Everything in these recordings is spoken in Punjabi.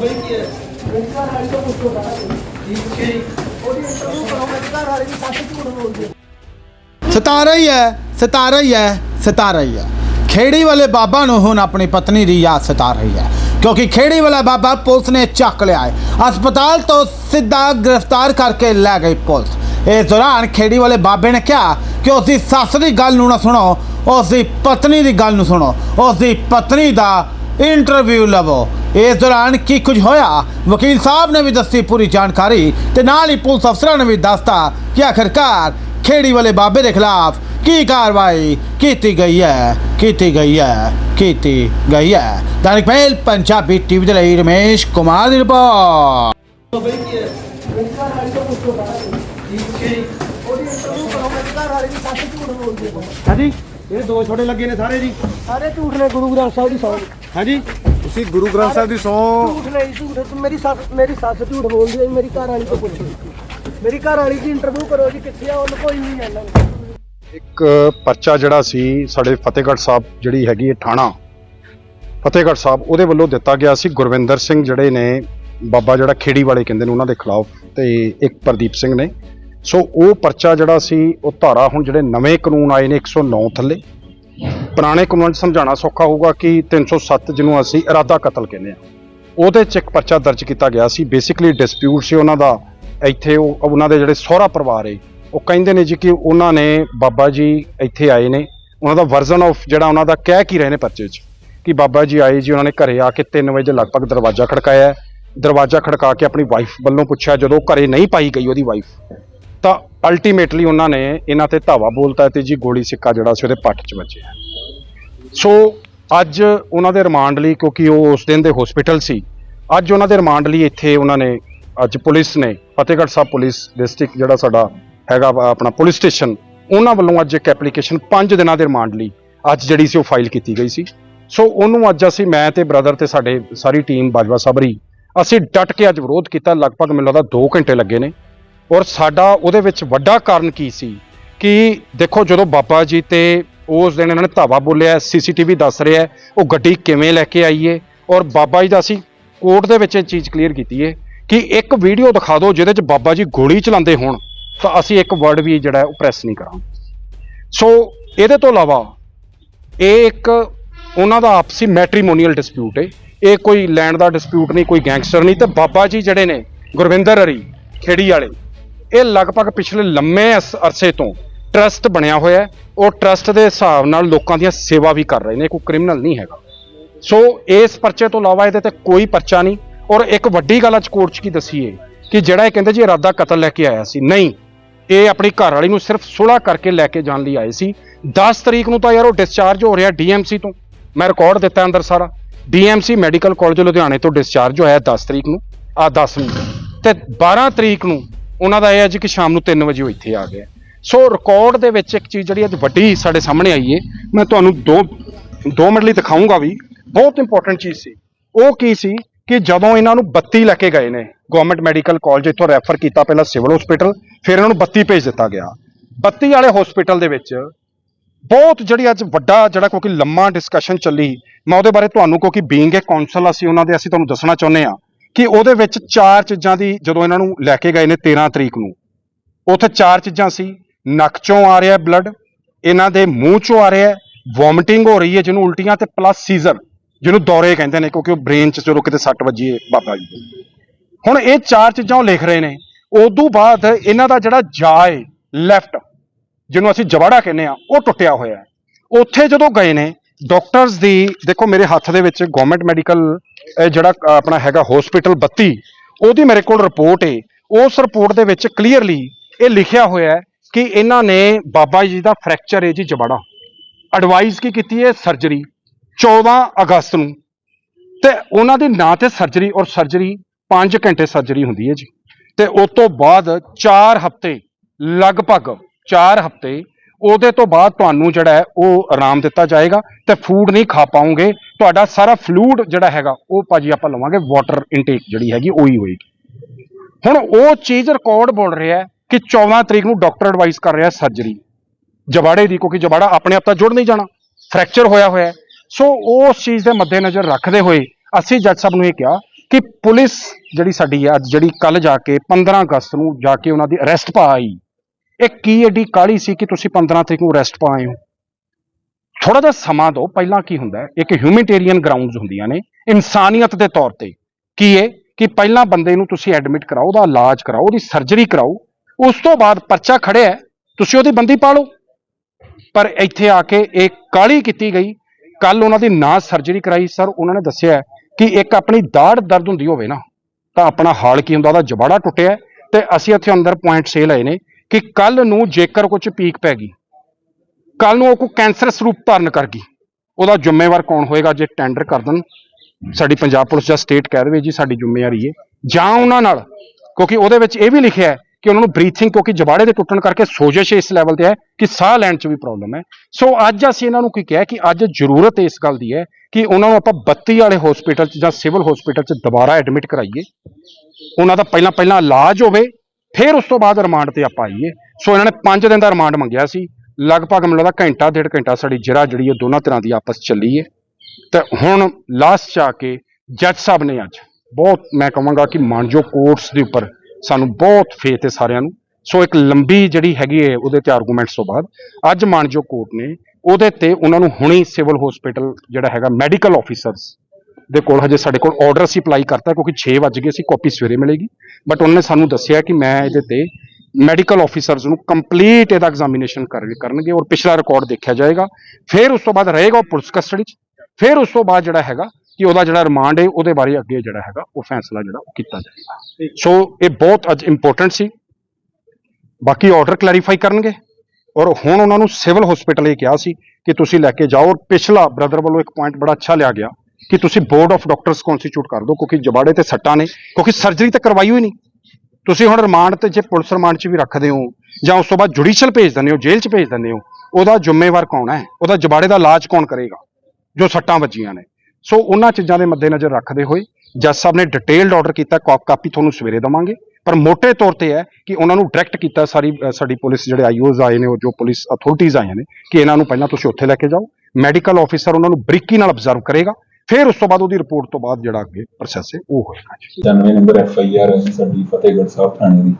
ਬਈ ਕੀ ਹੈ? ਮੇਰੀ ਘਰ ਵਾਲੀ ਤੋਂ ਪੁੱਛੋ ਦਾ ਕੀ ਕੀ ਉਹਦੀ ਇੰਟਰਵਿਊ ਕਰੋ ਮੇਰੀ ਘਰ ਵਾਲੀ ਦੀ ਸੱਚ ਝੂਠ ਬੋਲਦੀ ਹੈ। ਸਤਾ ਰਹੀ ਹੈ ਸਤਾ ਰਹੀ ਹੈ ਸਤਾ ਰਹੀ ਹੈ। ਖੇੜੀ ਵਾਲੇ ਬਾਬਾ ਨੂੰ ਹੁਣ ਆਪਣੀ ਪਤਨੀ ਦੀ ਯਾਦ ਸਤਾ ਰਹੀ ਹੈ। ਕਿਉਂਕਿ ਖੇੜੀ ਵਾਲਾ ਬਾਬਾ ਪੁਲਿਸ ਨੇ ਚੱਕ ਲਿਆ ਹੈ। ਹਸਪਤਾਲ ਤੋਂ ਸਿੱਧਾ ਗ੍ਰਿਫਤਾਰ ਕਰਕੇ ਲੈ ਗਈ ਪੁਲਿਸ। ਇਸ ਦੌਰਾਨ ਖੇੜੀ ਵਾਲੇ ਬਾਬੇ ਨੇ ਕਿਹਾ ਕਿ ਉਸ ਦੀ ਸੱਸ ਦੀ ਗੱਲ ਨੂੰ ਨਾ ਸੁਣੋ ਉਸ ਦੀ ਪਤਨੀ ਦੀ ਗੱਲ ਨੂੰ ਸੁਣੋ ਉਸ ਦੀ ਪਤਨੀ ਦਾ ਇੰਟਰਵਿਊ ਲਵੋ। ਇਸ ਦੌਰਾਨ ਕੀ ਕੁਝ ਹੋਇਆ? ਵਕੀਲ ਸਾਹਿਬ ਨੇ ਵੀ ਦੱਸੀ ਪੂਰੀ ਜਾਣਕਾਰੀ ਤੇ ਨਾਲ ਹੀ ਪੁਲਿਸ ਅਫਸਰਾਂ ਨੇ ਵੀ ਦੱਸਤਾ ਕਿ ਆਖਿਰਕਾਰ ਖੇੜੀ ਵਾਲੇ ਬਾਬੇ ਦੇ ਖਿਲਾਫ ਕੀ ਕਾਰਵਾਈ ਕੀਤੀ ਗਈ ਹੈ ਕੀਤੀ ਗਈ ਹੈ ਕੀਤੀ ਗਈ ਹੈ। ਦਾਨਿਕ ਪਹਿਲ ਪੰਜਾਬੀ ਟੀਵੀ ਦੇ ਲਈ ਰਮੇਸ਼ ਕੁਮਾਰ ਦੀ ਰਿਪੋਰਟ। ਹਾਂਜੀ। ਇਹ ਦੋ ਛੋਟੇ ਲੱਗੇ ਨੇ ਸਾਰੇ ਜੀ। ਸਾਰੇ ਝੂਠ ਨੇ ਗੁਰੂ ਗ੍ਰੰਥ ਸਾਹਿਬ ਦੀ ਸੌਂ। ਹਾਂਜੀ। ਤੁਸੀਂ ਗੁਰੂ ਗ੍ਰੰਥ ਸਾਹਿਬ ਦੀ ਸੌ। ਝੂਠ ਨਹੀਂ ਝੂਠ। ਤੂੰ ਮੇਰੀ ਸੱਸ ਮੇਰੀ ਸੱਸ ਝੂਠ ਬੋਲਦੀ ਹੈ ਮੇਰੀ ਘਰ ਵਾਲੀ ਤੋਂ ਪੁੱਛੋ ਮੇਰੀ ਘਰ ਵਾਲੀ ਦੀ ਇੰਟਰਵਿਊ ਕਰੋ ਜੀ ਕਿੱਥੇ ਆ ਉਹਨੂੰ ਕੋਈ ਨਹੀਂ ਜਾਣਦਾ। ਇੱਕ ਪਰਚਾ ਜਿਹੜਾ ਸੀ ਸਾਡੇ ਫਤਿਹਗੜ੍ਹ ਸਾਹਿਬ ਜਿਹੜੀ ਹੈਗੀ ਹੈ ਥਾਣਾ ਫਤਿਹਗੜ੍ਹ ਸਾਹਿਬ ਉਹਦੇ ਵੱਲੋਂ ਦਿੱਤਾ ਗਿਆ ਸੀ। ਗੁਰਵਿੰਦਰ ਸਿੰਘ ਜਿਹੜੇ ਨੇ ਬਾਬਾ ਜਿਹੜਾ ਖੇੜੀ ਵਾਲੇ ਕਹਿੰਦੇ ਨੇ ਉਹਨਾਂ ਦੇ ਖਿਲਾਫ ਤੇ ਇੱਕ ਪ੍ਰਦੀਪ ਸਿੰਘ ਨੇ। ਸੋ ਉਹ ਪਰਚਾ ਜਿਹੜਾ ਸੀ ਉਹ ਧਾਰਾ ਹੁਣ ਜਿਹੜੇ ਨਵੇਂ ਕਾਨੂੰਨ ਆਏ ਨੇ 109 ਥੱਲੇ। ਪੁਰਾਣੇ ਕਾਨੂੰਨ ਸਮਝਾਉਣਾ ਸੌਖਾ ਹੋਊਗਾ ਕਿ 307 ਜਿਹਨੂੰ ਅਸੀਂ ਇਰਾਦਾ ਕਤਲ ਕਹਿੰਦੇ ਆ ਉਹਦੇ 'ਚ ਇੱਕ ਪਰਚਾ ਦਰਜ ਕੀਤਾ ਗਿਆ ਸੀ। ਬੇਸਿਕਲੀ ਡਿਸਪਿਊਟ ਸੀ ਉਹਨਾਂ ਦਾ। ਇੱਥੇ ਉਹ, ਉਹਨਾਂ ਦੇ ਜਿਹੜੇ ਸਹੁਰਾ ਪਰਿਵਾਰ ਏ, ਉਹ ਕਹਿੰਦੇ ਨੇ ਜੀ ਕਿ ਉਹਨਾਂ ਨੇ ਬਾਬਾ ਜੀ ਇੱਥੇ ਆਏ ਨੇ। ਉਹਨਾਂ ਦਾ ਵਰਜ਼ਨ ਆਫ ਜਿਹੜਾ ਉਹਨਾਂ ਦਾ ਕਹਿ ਕੀ ਰਹੇ ਨੇ ਪਰਚੇ 'ਚ, ਕਿ ਬਾਬਾ ਜੀ ਆਏ ਜੀ, ਉਹਨਾਂ ਨੇ ਘਰੇ ਆ ਕੇ 3 ਵਜੇ ਦੇ ਲਗਭਗ ਦਰਵਾਜ਼ਾ ਖੜਕਾਇਆ। ਦਰਵਾਜ਼ਾ ਖੜਕਾ ਕੇ ਆਪਣੀ ਵਾਈਫ ਵੱਲੋਂ ਪੁੱਛਿਆ, ਜਦੋਂ ਘਰੇ ਨਹੀਂ ਪਾਈ ਗਈ ਉਹਦੀ ਵਾਈਫ ਅਲਟੀਮੇਟਲੀ ਉਹਨਾਂ ਨੇ ਇਹਨਾਂ ਤੇ ਧਾਵਾ ਬੋਲਤਾ ਤੇ ਜੀ ਗੋਲੀ ਸਿੱਕਾ ਜਿਹੜਾ ਸੀ ਉਹਦੇ ਪੱਟ 'ਚ ਵੱਜਿਆ। ਸੋ ਅੱਜ ਉਹਨਾਂ ਦੇ ਰਿਮਾਂਡ ਲਈ ਕਿਉਂਕਿ ਉਹ ਉਸ ਦਿਨ ਦੇ ਹਸਪੀਟਲ ਸੀ, ਅੱਜ ਉਹਨਾਂ ਦੇ ਰਿਮਾਂਡ ਲਈ ਇੱਥੇ ਉਹਨਾਂ ਨੇ, ਅੱਜ ਪੁਲਿਸ ਨੇ, ਫਤਿਹਗੜ੍ਹ ਸਾਹਿਬ ਪੁਲਿਸ ਡਿਸਟ੍ਰਿਕਟ ਜਿਹੜਾ ਸਾਡਾ ਹੈਗਾ ਆਪਣਾ ਪੁਲਿਸ ਸਟੇਸ਼ਨ ਉਹਨਾਂ ਵੱਲੋਂ ਅੱਜ ਇੱਕ ਐਪਲੀਕੇਸ਼ਨ 5 ਦਿਨਾਂ ਦੇ ਰਿਮਾਂਡ ਲਈ ਅੱਜ ਜਿਹੜੀ ਸੀ ਉਹ ਫਾਈਲ ਕੀਤੀ ਗਈ ਸੀ। ਸੋ ਉਹਨੂੰ ਅੱਜ ਅਸੀਂ ਮੈਂ ਤੇ ਬ੍ਰਦਰ ਤੇ ਸਾਡੇ ਸਾਰੀ ਟੀਮ ਬਾਜਵਾ ਸਬਰੀ, ਅਸੀਂ ਡਟ ਕੇ ਅੱਜ ਵਿਰੋਧ ਕੀਤਾ, ਲਗਭਗ ਮੈਨੂੰ ਲੱਗਦਾ 2 ਘੰਟੇ ਲੱਗੇ ਨੇ। ਔਰ ਸਾਡਾ ਉਹਦੇ ਵਿੱਚ ਵੱਡਾ ਕਾਰਨ ਕੀ ਸੀ? ਕਿ ਦੇਖੋ ਜਦੋਂ ਬਾਬਾ ਜੀ ਤੇ ਉਸ ਦਿਨ ਇਹਨਾਂ ਨੇ ਧਾਵਾ ਬੋਲਿਆ, ਸੀਸੀਟੀਵੀ ਦੱਸ ਰਿਹਾ ਉਹ ਗੱਡੀ ਕਿਵੇਂ ਲੈ ਕੇ ਆਈਏ? ਔਰ ਬਾਬਾ ਜੀ ਦਾ ਅਸੀਂ ਕੋਰਟ ਦੇ ਵਿੱਚ ਇਹ ਚੀਜ਼ ਕਲੀਅਰ ਕੀਤੀ ਹੈ ਕਿ ਇੱਕ ਵੀਡੀਓ ਦਿਖਾ ਦਿਓ ਜਿਹਦੇ 'ਚ ਬਾਬਾ ਜੀ ਗੋਲੀ ਚਲਾਉਂਦੇ ਹੋਣ, ਤਾਂ ਅਸੀਂ ਇੱਕ ਵਰਡ ਵੀ ਜਿਹੜਾ ਉਹ ਪ੍ਰੈਸ ਨਹੀਂ ਕਰਾਂਗੇ। ਸੋ ਇਹਦੇ ਤੋਂ ਇਲਾਵਾ ਇਹ ਇੱਕ ਉਹਨਾਂ ਦਾ ਆਪਸੀ ਮੈਟ੍ਰੀਮੋਨੀਅਲ ਡਿਸਪਿਊਟ ਹੈ। ਇਹ ਕੋਈ ਲੈਂਡ ਦਾ ਡਿਸਪਿਊਟ ਨਹੀਂ, ਕੋਈ ਗੈਂਗਸਟਰ ਨਹੀਂ। ਤੇ ਬਾਬਾ ਜੀ ਜਿਹੜੇ ਨੇ, ਗੁਰਵਿੰਦਰ ਹਰੀ ਖੇੜੀ ਵਾਲੇ ਇਹ ਲਗਭਗ ਪਿਛਲੇ ਲੰਮੇ ਅਸ- ਅਰਸੇ ਤੋਂ ਟਰਸਟ ਬਣਿਆ ਹੋਇਆ ਹੈ, ਉਹ ਟਰਸਟ ਦੇ ਹਿਸਾਬ ਨਾਲ ਲੋਕਾਂ ਦੀਆਂ ਸੇਵਾ ਵੀ ਕਰ ਰਹੇ ਨੇ ਕੋਈ ਕ੍ਰਿਮੀਨਲ ਨਹੀਂ ਹੈਗਾ। ਸੋ ਇਸ ਪਰਚੇ ਤੋਂ ਇਲਾਵਾ ਇਹਦੇ ਤੇ ਕੋਈ ਪਰਚਾ ਨਹੀਂ, ਔਰ ਇੱਕ ਵੱਡੀ ਗੱਲ ਅੱਜ ਕੋਰਟ 'ਚ ਕੀ ਦੱਸੀਏ, ਕਿ ਜਿਹੜਾ ਇਹ ਕਹਿੰਦੇ ਜੀ ਇਰਾਦਾ ਕਤਲ ਲੈ ਕੇ ਆਇਆ ਸੀ, ਨਹੀਂ, ਇਹ ਆਪਣੀ ਘਰ ਵਾਲੀ ਨੂੰ ਸਿਰਫ ਸੁਲ੍ਹਾ ਕਰਕੇ ਲੈ ਕੇ ਜਾਣ ਲਈ ਆਏ ਸੀ। 10 ਤਰੀਕ ਨੂੰ ਤਾਂ ਯਾਰ ਉਹ ਡਿਸਚਾਰਜ ਹੋ ਰਿਹਾ ਡੀਐਮਸੀ ਤੋਂ। ਮੈਂ ਰਿਕਾਰਡ ਦਿੱਤਾ ਅੰਦਰ ਸਾਰਾ। ਡੀਐਮਸੀ ਮੈਡੀਕਲ ਕਾਲਜ ਲੁਧਿਆਣੇ ਤੋਂ ਡਿਸਚਾਰਜ ਹੋਇਆ 10 ਤਰੀਕ ਨੂੰ ਆ 10 ਨੂੰ ਤੇ 12 ਤਰੀਕ ਨੂੰ ਉਹਨਾਂ ਦਾ ਇਹ ਹੈ ਜੀ ਕਿ ਸ਼ਾਮ ਨੂੰ 3 ਵਜੇ ਉਹ ਇੱਥੇ ਆ ਗਿਆ ਸੋ ਰਿਕਾਰਡ ਦੇ ਵਿੱਚ ਇੱਕ ਚੀਜ਼ ਜਿਹੜੀ ਅੱਜ ਵੱਡੀ ਸਾਡੇ ਸਾਹਮਣੇ ਆਈ ਏ, ਮੈਂ ਤੁਹਾਨੂੰ ਦੋ ਦੋ ਮਿੰਟ ਲਈ ਦਿਖਾਉਂਗਾ ਵੀ। ਬਹੁਤ ਇੰਪੋਰਟੈਂਟ ਚੀਜ਼ ਸੀ। ਉਹ ਕੀ ਸੀ ਕਿ ਜਦੋਂ ਇਹਨਾਂ ਨੂੰ 32 ਲੈ ਕੇ ਗਏ ਨੇ ਗਵਰਨਮੈਂਟ ਮੈਡੀਕਲ ਕਾਲਜ ਇੱਥੋਂ ਰੈਫਰ ਕੀਤਾ ਪਹਿਲਾਂ ਸਿਵਲ ਹਸਪੀਟਲ ਫਿਰ ਇਹਨਾਂ ਨੂੰ 32 ਭੇਜ ਦਿੱਤਾ ਗਿਆ। 32 ਵਾਲੇ ਹਸਪੀਟਲ ਦੇ ਵਿੱਚ ਬਹੁਤ ਜਿਹੜੀ ਅੱਜ ਵੱਡਾ ਜਿਹੜਾ ਕਿਉਂਕਿ ਲੰਮਾ ਡਿਸਕਸ਼ਨ ਚੱਲੀ, ਮੈਂ ਉਹਦੇ ਬਾਰੇ ਤੁਹਾਨੂੰ ਕਿਉਂਕਿ ਬੀਇੰਗ ਅ ਕਾਉਂਸਲ ਅਸੀਂ ਉਹਨਾਂ ਦੇ ਅਸੀਂ ਤੁਹਾਨੂੰ ਦੱਸਣਾ ਚਾਹੁੰਦੇ ਆ ਕਿ ਉਹਦੇ ਵਿੱਚ ਚਾਰ ਚੀਜ਼ਾਂ ਦੀ ਜਦੋਂ ਇਹਨਾਂ ਨੂੰ ਲੈ ਕੇ ਗਏ ਨੇ 13 ਤਰੀਕ ਨੂੰ, ਉੱਥੇ ਚਾਰ ਚੀਜ਼ਾਂ ਸੀ, ਨੱਕ ਚੋਂ ਆ ਰਿਹਾ ਬਲੱਡ ਇਹਨਾਂ ਦੇ ਮੂੰਹ ਚੋਂ ਆ ਰਿਹਾ ਵੋਮਿਟਿੰਗ ਹੋ ਰਹੀ ਹੈ ਜਿਹਨੂੰ ਉਲਟੀਆਂ ਤੇ ਪਲੱਸ ਸੀਜ਼ਰ ਜਿਹਨੂੰ ਦੌਰੇ ਕਹਿੰਦੇ ਨੇ ਕਿਉਂਕਿ ਉਹ ਬ੍ਰੇਨ 'ਚ ਜਦੋਂ ਕਿਤੇ ਸੱਟ ਵੱਜੀ ਹੈ ਬਾਬਾ ਜੀ ਦੇ। ਹੁਣ ਇਹ ਚਾਰ ਚੀਜ਼ਾਂ ਉਹ ਲਿਖ ਰਹੇ ਨੇ, ਉਦੋਂ ਬਾਅਦ ਇਹਨਾਂ ਦਾ ਜਿਹੜਾ ਜਾ ਹੈ ਲੈਫਟ ਜਿਹਨੂੰ ਅਸੀਂ ਜਵਾੜਾ ਕਹਿੰਦੇ ਆ ਉਹ ਟੁੱਟਿਆ ਹੋਇਆ ਹੈ ਉੱਥੇ ਜਦੋਂ ਗਏ ਨੇ ਡਾਕਟਰਸ ਦੀ, ਦੇਖੋ ਮੇਰੇ ਹੱਥ ਦੇ ਵਿੱਚ ਗਵਰਨਮੈਂਟ ਮੈਡੀਕਲ ਜਿਹੜਾ ਆਪਣਾ ਹੈਗਾ ਹਸਪੀਟਲ 32 ਉਹਦੀ ਮੇਰੇ ਕੋਲ ਰਿਪੋਰਟ ਏ। ਉਸ ਰਿਪੋਰਟ ਦੇ ਵਿੱਚ ਕਲੀਅਰਲੀ ਇਹ ਲਿਖਿਆ ਹੋਇਆ ਹੈ ਕਿ ਇਹਨਾਂ ਨੇ ਬਾਬਾ ਜੀ ਦਾ ਫ੍ਰੈਕਚਰ ਹੈ ਜੀ ਜਵਾੜਾ। ਐਡਵਾਈਸ ਕੀ ਕੀਤੀ ਹੈ ਸਰਜਰੀ 14 ਅਗਸਤ ਨੂੰ। ਤੇ ਉਹਨਾਂ ਦੀ ਨਾਂ ਤੇ ਸਰਜਰੀ ਔਰ ਸਰਜਰੀ 5 ਘੰਟੇ ਸਰਜਰੀ ਹੁੰਦੀ ਹੈ ਜੀ। ਤੇ ਉਸ ਤੋਂ ਬਾਅਦ 4 ਹਫ਼ਤੇ, ਲਗਭਗ 4 ਹਫ਼ਤੇ ਉਹਦੇ ਤੋਂ ਬਾਅਦ ਤੁਹਾਨੂੰ ਜਿਹੜਾ ਹੈ ਉਹ ਆਰਾਮ ਦਿੱਤਾ ਜਾਏਗਾ ਤੇ ਫੂਡ ਨਹੀਂ ਖਾ ਪਾਉਂਗੇ ਤੁਹਾਡਾ ਸਾਰਾ ਫਲੂਡ ਜਿਹੜਾ ਹੈਗਾ, ਉਹ ਭਾਜੀ ਆਪਾਂ ਲਵਾਂਗੇ ਵਾਟਰ ਇਨਟੇਕ ਜਿਹੜੀ ਹੈਗੀ, ਉਹੀ ਹੋਏਗੀ। ਹੁਣ ਉਹ ਚੀਜ਼ ਰਿਕਾਰਡ ਬੋਲ ਰਿਹਾ ਕਿ 14 ਤਰੀਕ ਨੂੰ ਡਾਕਟਰ ਐਡਵਾਈਸ ਕਰ ਰਿਹਾ ਸਰਜਰੀ ਜਵਾੜੇ ਦੀ, ਕਿਉਂਕਿ ਜਵਾੜਾ ਆਪਣੇ ਆਪ ਤਾਂ ਜੁੜ ਨਹੀਂ ਜਾਣਾ ਫ੍ਰੈਕਚਰ ਹੋਇਆ ਹੋਇਆ ਸੋ ਉਸ ਚੀਜ਼ ਦੇ ਮੱਦੇਨਜ਼ਰ ਰੱਖਦੇ ਹੋਏ ਅਸੀਂ ਜੱਜ ਸਾਹਿਬ ਨੂੰ ਇਹ ਕਿਹਾ ਕਿ ਪੁਲਿਸ ਜਿਹੜੀ ਸਾਡੀ ਹੈ, ਅੱਜ ਜਿਹੜੀ ਕੱਲ ਜਾ ਕੇ 15 ਅਗਸਤ ਨੂੰ ਜਾ ਕੇ ਉਹਨਾਂ ਦੀ ਅਰੈਸਟ ਪਾ ਆਈ। ਇਹ ਕੀ ਏਡੀ ਕਾਹਲੀ ਸੀ ਕਿ ਤੁਸੀਂ 15 ਤਰੀਕ ਨੂੰ ਅਰੈਸਟ ਪਾਏ ਹੋ? ਥੋੜਾ ਜਿਹਾ ਸਮਾਂ ਦਿਓ, ਪਹਿਲਾਂ ਕੀ ਹੁੰਦਾ ਇੱਕ ਹਿਊਮੈਨਿਟੇਰੀਅਨ ਗਰਾਊਂਡਸ ਹੁੰਦੀਆਂ ਨੇ, ਇਨਸਾਨੀਅਤ ਦੇ ਤੌਰ ਤੇ। ਕੀ ਇਹ? ਕਿ ਪਹਿਲਾਂ ਬੰਦੇ ਨੂੰ ਤੁਸੀਂ ਐਡਮਿਟ ਕਰਾਓ, ਉਹਦਾ ਇਲਾਜ ਕਰਾਓ, ਉਹਦੀ ਸਰਜਰੀ ਕਰਾਓ, ਉਸ ਤੋਂ ਬਾਅਦ ਪਰਚਾ ਖੜਿਆ ਤੁਸੀਂ ਉਹਦੀ ਬੰਦੀ ਪਾ ਲਓ ਪਰ ਇੱਥੇ ਆ ਕੇ ਇਹ ਕਾਲੀ ਕੀਤੀ ਗਈ। ਕੱਲ ਉਹਨਾਂ ਦੀ ਨਾ ਸਰਜਰੀ ਕਰਾਈ। ਸਰ, ਉਹਨਾਂ ਨੇ ਦੱਸਿਆ ਕਿ ਇੱਕ ਆਪਣੀ ਦਾੜ ਦਰਦ ਹੁੰਦੀ ਹੋਵੇ ਨਾ, ਤਾਂ ਆਪਣਾ ਹਾਲ ਕੀ ਹੁੰਦਾ, ਉਹਦਾ ਜਬਾੜਾ ਟੁੱਟਿਆ ਹੈ ਤੇ ਅਸੀਂ ਇੱਥੇ ਅੰਦਰ ਪੁਆਇੰਟ ਸੇ ਲਏ ਨੇ। ਕਿ ਕੱਲ ਨੂੰ ਜੇਕਰ ਕੁਝ ਪੀਕ ਪੈ ਗਈ, ਕੱਲ ਨੂੰ ਉਹ ਕੋਈ ਕੈਂਸਰਸ ਰੂਪ ਧਾਰਨ ਕਰ ਗਈ, ਉਹਦਾ ਜ਼ਿੰਮੇਵਾਰ ਕੌਣ ਹੋਏਗਾ ਜੇ ਟੈਂਡਰ ਕਰ ਦੇਣ? ਸਾਡੀ ਪੰਜਾਬ ਪੁਲਿਸ ਜਾਂ ਸਟੇਟ ਕਹਿ ਦੇਵੇ ਜੀ, ਸਾਡੀ ਜ਼ਿੰਮੇਵਾਰੀ ਹੈ ਜਾਂ ਉਹਨਾਂ ਨਾਲ, ਕਿਉਂਕਿ ਉਹਦੇ ਵਿੱਚ ਇਹ ਵੀ ਲਿਖਿਆ ਹੈ ਕਿ ਉਹਨਾਂ ਨੂੰ ਬਰੀਥਿੰਗ ਕਿਉਂਕਿ ਜਬਾੜੇ ਦੇ ਟੁੱਟਣ ਕਰਕੇ ਸੋਜਸ਼ ਇਸ ਲੈਵਲ ਤੇ ਹੈ ਕਿ ਸਾਹ ਲੈਣ 'ਚ ਵੀ ਪ੍ਰੋਬਲਮ ਹੈ। ਸੋ ਅੱਜ ਅਸੀਂ ਇਹਨਾਂ ਨੂੰ ਕੀ ਕਿਹਾ ਕਿ ਅੱਜ ਜ਼ਰੂਰਤ ਇਸ ਗੱਲ ਦੀ ਹੈ ਕਿ ਉਹਨਾਂ ਨੂੰ ਆਪਾਂ 32 ਵਾਲੇ ਹਸਪੀਟਲ 'ਚ ਜਾਂ ਸਿਵਲ ਹਸਪੀਟਲ 'ਚ ਦੁਬਾਰਾ ਐਡਮਿਟ ਕਰਾਈਏ। ਉਹਨਾਂ ਦਾ ਪਹਿਲਾਂ ਪਹਿਲਾਂ ਇਲਾਜ ਹੋਵੇ ਫਿਰ ਉਸ ਤੋਂ ਬਾਅਦ ਰਿਮਾਂਡ ਤੇ ਆਪਾਂ ਆਈਏ। ਸੋ ਇਹਨਾਂ ਨੇ 5 ਦਿਨ ਦਾ ਰਿਮਾਂਡ ਮੰਗਿਆ ਸੀ। ਲਗਭਗ ਮੈਨੂੰ ਲੱਗਦਾ ਘੰਟਾ, ਡੇਢ ਘੰਟਾ ਸਾਡੀ ਜਿਹੜਾ ਜਿਹੜੀ ਹੈ, ਦੋਨਾਂ ਤਰ੍ਹਾਂ ਦੀ ਆਪਸ 'ਚ ਚੱਲੀ ਹੈ। ਤੇ ਹੁਣ ਲਾਸਟ 'ਚ ਆ ਕੇ ਜੱਜ ਸਾਹਿਬ ਨੇ ਅੱਜ ਬਹੁਤ, ਮੈਂ ਕਹਾਂਗਾ ਕਿ ਮਾਨਜੋ ਕੋਰਟਸ ਦੇ ਉੱਪਰ ਸਾਨੂੰ ਬਹੁਤ ਫੇਥ ਹੈ ਸਾਰਿਆਂ ਨੂੰ। ਸੋ ਇੱਕ ਲੰਬੀ ਜਿਹੜੀ ਹੈਗੀ ਹੈ, ਉਹਦੇ ਤੇ ਆਰਗੂਮੈਂਟਸ ਤੋਂ ਬਾਅਦ ਅੱਜ ਮਾਨਜੋ ਕੋਰਟ ਨੇ ਉਹਦੇ ਤੇ ਉਹਨਾਂ ਨੂੰ ਹੁਣੇ ਸਿਵਲ ਹਸਪੀਟਲ ਜਿਹੜਾ ਹੈਗਾ ਮੈਡੀਕਲ ਆਫੀਸਰਸ ਦੇ ਕੋਲ ਹਜੇ ਸਾਡੇ ਕੋਲ ਆਰਡਰ ਅਸੀਂ ਅਪਲਾਈ ਕਰਤਾ ਕਿਉਂਕਿ 6 ਵਜ ਗਏ ਸੀ ਕਾਪੀ ਸਵੇਰੇ ਮਿਲੇਗੀ। ਬਟ ਉਹਨੇ ਸਾਨੂੰ ਦੱਸਿਆ ਕਿ ਮੈਂ ਇਹਦੇ ਤੇ ਮੈਡੀਕਲ ਆਫੀਸਰਸ ਨੂੰ ਕੰਪਲੀਟ ਇਹਦਾ ਐਗਜ਼ਾਮੀਨੇਸ਼ਨ ਕਰਨਗੇ ਔਰ ਪਿਛਲਾ ਰਿਕਾਰਡ ਦੇਖਿਆ ਜਾਏਗਾ। ਫਿਰ ਉਸ ਤੋਂ ਬਾਅਦ ਰਹੇਗਾ ਉਹ ਪੁਲਿਸ ਕਸਟਡੀ 'ਚ। ਫਿਰ ਉਸ ਤੋਂ ਬਾਅਦ ਜਿਹੜਾ ਹੈਗਾ ਕਿ ਉਹਦਾ ਜਿਹੜਾ ਰਿਮਾਂਡ ਹੈ, ਉਹਦੇ ਬਾਰੇ ਅੱਗੇ ਜਿਹੜਾ ਹੈਗਾ ਉਹ ਫੈਸਲਾ ਜਿਹੜਾ ਉਹ ਕੀਤਾ ਜਾਏਗਾ। ਸੋ ਇਹ ਬਹੁਤ ਅੱਜ ਇੰਪੋਰਟੈਂਟ ਸੀ। ਬਾਕੀ ਆਰਡਰ ਕਲੈਰੀਫਾਈ ਕਰਨਗੇ। ਔਰ ਹੁਣ ਉਹਨਾਂ ਨੂੰ ਸਿਵਲ ਹਸਪੀਟਲ ਇਹ ਕਿਹਾ ਸੀ ਕਿ ਤੁਸੀਂ ਲੈ ਕੇ ਜਾਓ। ਔਰ ਪਿਛਲਾ ਬ੍ਰਦਰ ਵੱਲੋਂ ਇੱਕ ਪੁਆਇੰਟ ਬੜਾ ਅੱਛਾ ਲਿਆ ਗਿਆ। ਕਿ ਤੁਸੀਂ ਬੋਰਡ ਆਫ ਡਾਕਟਰਸ ਕਨਸਟੀਟਿਊਟ ਕਰ ਦਿਓ, ਕਿਉਂਕਿ ਜਬਾੜੇ ਤੇ ਸੱਟਾਂ ਨੇ, ਕਿਉਂਕਿ ਸਰਜਰੀ ਤਾਂ ਕਰਵਾਈ ਹੋਈ ਨਹੀਂ। ਤੁਸੀਂ ਹੁਣ ਰਿਮਾਂਡ ਤੇ ਜੇ ਪੁਲਿਸ ਰਿਮਾਂਡ 'ਚ ਵੀ ਰੱਖਦੇ ਹੋ, ਜਾਂ ਉਸ ਤੋਂ ਬਾਅਦ ਜੁਡੀਸ਼ੀਅਲ ਭੇਜ ਦਿੰਦੇ ਹੋ, ਜੇਲ੍ਹ 'ਚ ਭੇਜ ਦਿੰਦੇ ਹੋ, ਉਹਦਾ ਜ਼ਿੰਮੇਵਾਰ ਕੌਣ ਹੈ? ਉਹਦਾ ਜਬਾੜੇ ਦਾ ਇਲਾਜ ਕੌਣ ਕਰੇਗਾ, ਜੋ ਸੱਟਾਂ ਵੱਜੀਆਂ ਨੇ? ਸੋ ਉਹਨਾਂ ਚੀਜ਼ਾਂ ਦੇ ਮੱਦੇਨਜ਼ਰ ਰੱਖਦੇ ਹੋਏ ਜੱਜ ਸਾਹਿਬ ਨੇ ਡਿਟੇਲਡ ਆਰਡਰ ਕੀਤਾ ਕਾਪ ਕਾਪੀ ਤੁਹਾਨੂੰ ਸਵੇਰੇ ਦਵਾਂਗੇ। ਪਰ ਮੋٹے ਤੌਰ ਤੇ ਹੈ ਕਿ ਉਹਨਾਂ ਨੂੰ ਡਾਇਰੈਕਟ ਕੀਤਾ ਸਾਰੀ ਸਾਡੀ ਪੁਲਿਸ ਜਿਹੜੇ ਆਈਓਜ਼ ਆਏ ਨੇ, ਉਹ ਜੋ ਪੁਲਿਸ ਅਥਾਰਟੀਜ਼ ਆਈਆਂ ਨੇ, ਕਿ ਇਹਨਾਂ ਨੂੰ ਪਹਿਲਾਂ ਤੁਸੀਂ ਉੱਥੇ ਲੈ ਕੇ ਜਾਓ। ਮੈਡੀਕਲ ਆਫੀਸਰ ਉਹਨਾਂ ਨੂੰ ਬਰੀਕੀ ਨਾਲ ਅਬਜ਼ਰਵ ਕਰੇਗਾ। ਫਿਰ ਉਸ ਤੋਂ ਬਾਅਦ ਉਹਦੀ ਰਿਪੋਰਟ ਤੋਂ ਬਾਅਦ ਜਿਹੜਾ ਅੱਗੇ ਪ੍ਰੋਸੈਸ ਹੈ, ਉਹ ਹੋਏਗਾ ਜੀ। 95 ਨੰਬਰ ਐਫ ਆਈ ਆਰ ਸਾਡੀ, ਫਤਿਹਗੜ੍ਹ ਸਾਹਿਬ ਥਾਣੇ ਦੀ।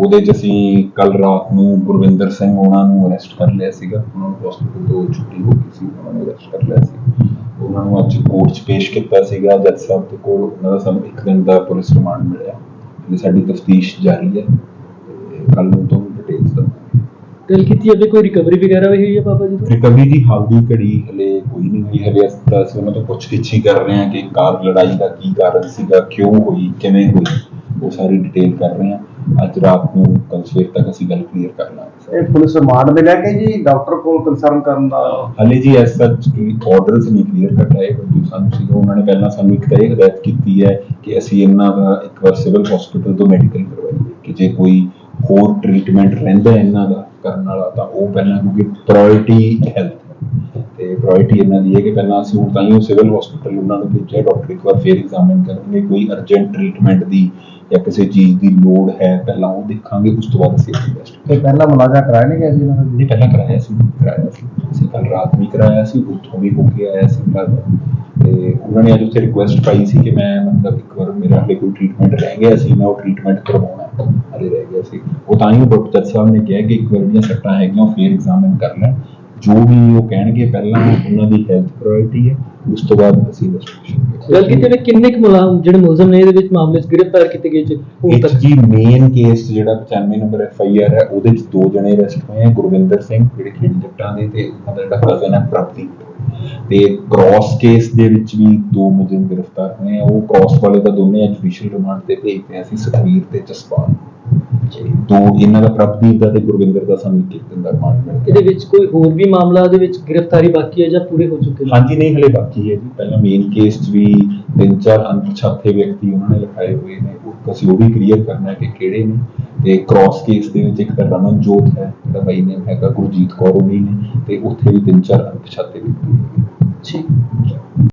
ਉਹਦੇ 'ਚ ਅਸੀਂ ਕੱਲ ਰਾਤ ਨੂੰ ਗੁਰਵਿੰਦਰ ਸਿੰਘ ਉਹਨਾਂ ਨੂੰ ਅਰੈਸਟ ਕਰ ਲਿਆ ਸੀਗਾ। ਉਹਨਾਂ ਨੂੰ ਹਸਪੀਟਲ ਤੋਂ ਛੁੱਟੀ ਹੋ ਗਈ ਸੀ, ਉਹਨਾਂ ਨੂੰ ਅਰੈਸਟ ਕਰ ਲਿਆ ਸੀ। ਉਹਨਾਂ ਨੂੰ ਅੱਜ ਕੋਰਟ 'ਚ ਪੇਸ਼ ਕੀਤਾ ਸੀਗਾ। ਜੱਜ ਸਾਹਿਬ ਦੇ ਕੋਲ ਉਹਨਾਂ ਦਾ ਸਾਨੂੰ ਇੱਕ ਦਿਨ ਦਾ ਪੁਲਿਸ ਰਿਮਾਂਡ ਮਿਲਿਆ। ਸਾਡੀ ਤਫਤੀਸ਼ ਜਾਰੀ ਹੈ। ਕੱਲ ਨੂੰ ਤੁਹਾਨੂੰ ਡਿਟੇਲਸ ਦਵਾਂਗੇ ਗੱਲ ਕੀਤੀ ਅੱਗੇ ਕੋਈ ਰਿਕਵਰੀ ਵਗੈਰਾ ਵੀ ਹੋਈ ਹੈ ਬਾਬਾ ਜੀ ਤੋਂ? ਰਿਕਵਰੀ ਦੀ ਹਾਲ ਦੀ ਘੜੀ ਹਲੇ ਕੋਈ ਨਹੀਂ ਹੋਈ ਹਲੇ ਤਾਂ ਅਸੀਂ ਉਹਨਾਂ ਤੋਂ ਪੁੱਛਗਿੱਛ ਹੀ ਕਰ ਰਹੇ ਹਾਂ ਕਿ ਕਾਰ ਲੜਾਈ ਦਾ ਕੀ ਕਾਰਨ ਸੀਗਾ ਕਿਉਂ ਹੋਈ ਕਿਵੇਂ ਹੋਈ ਉਹ ਸਾਰੀ ਡਿਟੇਲ ਕਰ ਰਹੇ ਹਾਂ। ਅੱਜ ਰਾਤ ਨੂੰ ਕੱਲ ਸਵੇਰ ਤੱਕ ਅਸੀਂ ਗੱਲ ਕਲੀਅਰ ਕਰ ਲਾਂਗੇ। ਇਹ ਪੁਲਿਸ ਰਿਮਾਂਡ ਮਿਲਿਆ ਕਿ ਜੀ ਡਾਕਟਰ ਕੋਲ ਕੰਸਰਨ ਕਰਨ ਦਾ? ਹਲੇ ਜੀ ਐਸ ਸੱਚ ਕੋਈ ਆਰਡਰਸ ਨਹੀਂ ਕਲੀਅਰ ਕਰ ਰਹੇ ਕਿਉਂਕਿ ਸਾਨੂੰ ਸੀਗਾ ਉਹਨਾਂ ਨੇ ਪਹਿਲਾਂ ਸਾਨੂੰ ਇੱਕ ਤਾਂ ਇਹ ਹਦਾਇਤ ਕੀਤੀ ਹੈ ਕਿ ਅਸੀਂ ਇਹਨਾਂ ਦਾ ਇੱਕ ਵਾਰ ਸਿਵਲ ਹਸਪੀਟਲ ਤੋਂ ਮੈਡੀਕਲ ਕਰਵਾਈਏ ਕਿ ਜੇ ਕੋਈ ਹੋਰ ਟ੍ਰੀਟਮੈਂਟ ਰਹਿੰਦਾ ਹੈ ਇਹਨਾਂ ਦਾ ਕਰਨ ਵਾਲਾ ਤਾਂ ਉਹ ਪਹਿਲਾਂ ਕਿਉਂਕਿ ਪ੍ਰਾਇੋਰਟੀ ਹੈਲਥ ਤੇ ਪ੍ਰਾਇੋਰਟੀ ਇਹਨਾਂ ਦੀ ਹੈ ਕਿ ਪਹਿਲਾਂ ਅਸੀਂ ਹੁਣ ਤਾਂ ਹੀ ਉਹ ਸਿਵਲ ਹਸਪੀਟਲ ਉਹਨਾਂ ਨੂੰ ਭੇਜਿਆ ਡਾਕਟਰ ਇੱਕ ਵਾਰ ਫੇਰ ਐਗਜ਼ਾਮਿਨ ਕਰਨਗੇ। ਕੋਈ ਅਰਜੈਂਟ ਟ੍ਰੀਟਮੈਂਟ ਦੀ ਜਾਂ ਕਿਸੇ ਚੀਜ਼ ਦੀ ਲੋੜ ਹੈ ਪਹਿਲਾਂ ਉਹ ਦੇਖਾਂਗੇ ਉਸ ਤੋਂ ਬਾਅਦ ਅਸੀਂ ਇਨਵੈਸਟ ਤੇ ਪਹਿਲਾਂ ਮੁਲਾਜ਼ਾ ਕਰਾਇਆ ਨਹੀਂ ਗਿਆ ਜੀ ਇਹਨਾਂ ਦਾ? ਨਹੀਂ ਪਹਿਲਾਂ ਕਰਾਇਆ ਸੀ। ਕਰਾਇਆ ਸੀ। ਅਸੀਂ ਕੱਲ ਰਾਤ ਵੀ ਕਰਾਇਆ ਸੀ ਉੱਥੋਂ ਵੀ ਹੋ ਕੇ ਆਇਆ ਸੀ। ਕੱਲ ਤੇ ਉਹਨਾਂ ਨੇ ਅੱਜ ਉੱਥੇ ਰਿਕੁਐਸਟ ਪਾਈ ਸੀ ਕਿ ਮੈਂ ਮਤਲਬ ਇੱਕ ਵਾਰ ਮੇਰਾ ਹਲੇ ਕੋਈ ਟ੍ਰੀਟਮੈਂਟ ਰਹਿ ਗਿਆ ਸੀ, ਮੈਂ ਉਹ ਟ੍ਰੀਟਮੈਂਟ ਕਰਵਾਉਣਾ ਹਲੇ ਰਹਿ ਗਿਆ ਸੀ। ਉਹ ਤਾਂ ਹੀ ਡਾਕਟਰ ਸਾਹਿਬ ਨੇ ਕਿਹਾ ਕਿ ਇੱਕ ਵਾਰ ਜਿਹੜੀਆਂ ਸੱਟਾਂ ਹੈਗੀਆਂ, ਉਹ ਫੇਰ ਐਗਜ਼ਾਮਿਨ ਕਰ ਲੈਣ। ਜੋ ਵੀ ਉਹ ਕਹਿਣਗੇ ਪਹਿਲਾਂ ਉਹਨਾਂ ਦੀ ਹੈਲਥ ਪ੍ਰਾਇੋਰਟੀ ਹੈ ਉਸ ਤੋਂ ਬਾਅਦ ਅਸੀਂ ਇਨਵੈਸਟੀਗੇਸ਼ਨ ਗੱਲ ਕੀਤੀ ਕਿੰਨੇ ਕੁ ਮੁਲਾਜ਼ਮ ਜਿਹੜੇ ਮੁਲਜ਼ਮ ਨੇ ਇਹਦੇ ਵਿੱਚ ਮਾਮਲੇ 'ਚ ਗ੍ਰਿਫਤਾਰ ਕੀਤੇ ਗਏ ਜੀ ਹੁਣ 'ਚ ਤੱਕ ਜੀ ਮੇਨ ਕੇਸ ਜਿਹੜਾ 95 ਨੰਬਰ ਐਫ ਆਈ ਆਰ ਹੈ ਉਹਦੇ ਚ ਦੋ ਜਣੇ ਅਰੈਸਟ ਹੋਏ ਆ ਗੁਰਵਿੰਦਰ ਸਿੰਘ ਜਿਹੜੇ ਖੇੜੀ ਜੱਟਾਂ ਦੇ ਤੇ ਉਹਨਾਂ ਦਾ ਜਿਹੜਾ ਕਜ਼ਨ ਹੈ ਪ੍ਰਭਦੀਪ ਤੇ ਕ੍ਰਾਸ ਕੇਸ ਦੇ ਵਿੱਚ ਵੀ ਦੋ ਮੁਲਜ਼ਮ ਗ੍ਰਿਫਤਾਰ ਹੋਏ ਆ ਉਹ ਕ੍ਰਾਸ ਵਾਲੇ ਦਾ ਦੋਨੇ ਜੁਡੀਸ਼ੀਅਲ ਰਿਮਾਂਡ ਤੇ ਭੇਜਦੇ ਆ ਅਸੀਂ ਸੁਖਵੀਰ ਤੇ ਜਸਪਾਲ। ਤੇ ਇਹਨਾਂ ਦਾ ਪ੍ਰਭਦੀਪ ਦਾ ਤੇ ਗੁਰਵਿੰਦਰ ਦਾ ਸਾਨੂੰ ਦਿਨ ਦਾ ਰਿਮਾਂਡ ਮਿਲ ਗਿਆ। ਇਹਦੇ ਵਿੱਚ ਕੋਈ ਹੋਰ ਵੀ ਮਾਮਲਾ ਦੇ ਵਿੱਚ ਗ੍ਰਿਫਤਾਰੀ ਬਾਕੀ ਹੈ ਜਾਂ ਪੂਰੇ ਹੋ ਚੁੱਕੇ ਨੇ? ਹਾਂਜੀ ਨਹੀਂ ਹਲੇ ਬਾਕੀ ਹੈ ਜੀ। ਪਹਿਲਾਂ ਮੇਨ ਕੇਸ 'ਚ ਵੀ ਤਿੰਨ ਚਾਰ ਅਣਪਛਾਤੇ ਵਿਅਕਤੀ ਉਹਨਾਂ ਨੇ ਲਿਖਾਏ ਹੋਏ ਨੇ। ਉਹ ਅਸੀਂ ਉਹ ਵੀ ਕਲੀਅਰ ਕਰਨਾ ਹੈ ਕਿ ਕਿਹੜੇ ਨੇ। ਤੇ ਕ੍ਰਾਸ ਕੇਸ ਦੇ ਵਿੱਚ ਇੱਕ ਤਾਂ ਰਮਨਜੋਤ ਹੈ ਜਿਹੜਾ ਬਾਈ ਨੇਮ ਹੈਗਾ ਗੁਰਜੀਤ ਕੌਰ ਉਹੀ ਨੇ। ਤੇ ਉੱਥੇ ਵੀ ਤਿੰਨ ਚਾਰ ਅਣਪਛਾਤੇ ਵਿਅਕਤੀ ਨੇ। ਠੀਕ।